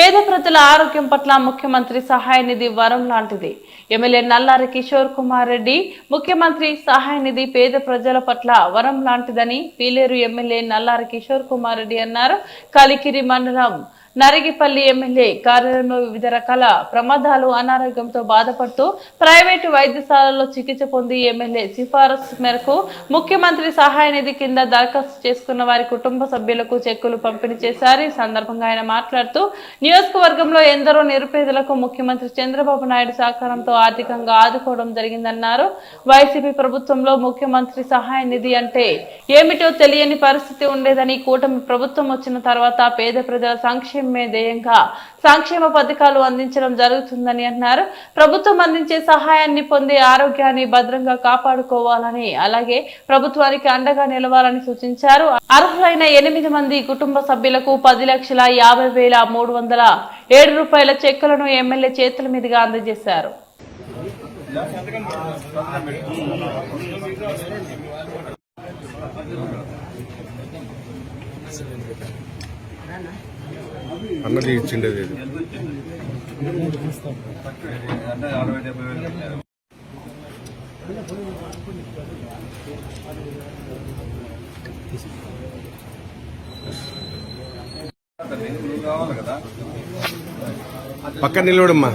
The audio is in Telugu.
పేద ప్రజల ఆరోగ్యం పట్ల ముఖ్యమంత్రి సహాయ నిధి వరం లాంటిది. ఎమ్మెల్యే నల్లారి కిషోర్ కుమార్ రెడ్డి ముఖ్యమంత్రి సహాయ నిధి పేద ప్రజల పట్ల వరం లాంటిదని పీలేరు ఎమ్మెల్యే నల్లారి కిషోర్ కుమార్ రెడ్డి అన్నారు. కలికిరి మండలం నరిగిపల్లి ఎమ్మెల్యే కార్యాలయంలో వివిధ రకాల ప్రమాదాలు అనారోగ్యంతో బాధపడుతూ ప్రైవేటు వైద్యశాలలో చికిత్స పొంది ఎమ్మెల్యే సిఫారసు మేరకు ముఖ్యమంత్రి సహాయ నిధి కింద దరఖాస్తు చేసుకున్న వారి కుటుంబ సభ్యులకు చెక్కులు పంపిణీ చేశారు. ఈ సందర్భంగా ఆయన మాట్లాడుతూ నియోజకవర్గంలో ఎందరో నిరుపేదలకు ముఖ్యమంత్రి చంద్రబాబు నాయుడు సహకారంతో ఆర్థికంగా ఆదుకోవడం జరిగిందన్నారు. వైసీపీ ప్రభుత్వంలో ముఖ్యమంత్రి సహాయ నిధి అంటే ఏమిటో తెలియని పరిస్థితి ఉండేదని కూటమి ప్రభుత్వం వచ్చిన తర్వాత పేద ప్రజల సంక్షేమ సంక్షేమమే ధ్యేయంగా సంక్షేమ పథకాలు అందించడం జరుగుతుందని అన్నారు. ప్రభుత్వం అందించే సహాయాన్ని పొందే ఆరోగ్యాన్ని భద్రంగా కాపాడుకోవాలని అలాగే ప్రభుత్వానికి అండగా నిలవాలని సూచించారు. అర్హులైన ఎనిమిది మంది కుటుంబ సభ్యులకు పది లక్షల యాభై వేల మూడు వందల ఏడు రూపాయల చెక్కులను ఎమ్మెల్యే చేతుల మీదుగా అందజేశారు అన్నది ఇచ్చిండేది ఇది. అంటే అరవై డెబ్బై వేలు కట్టారు. నువ్వు అన్నది ఇచ్చిండేది పక్కన నిలవడమ్మా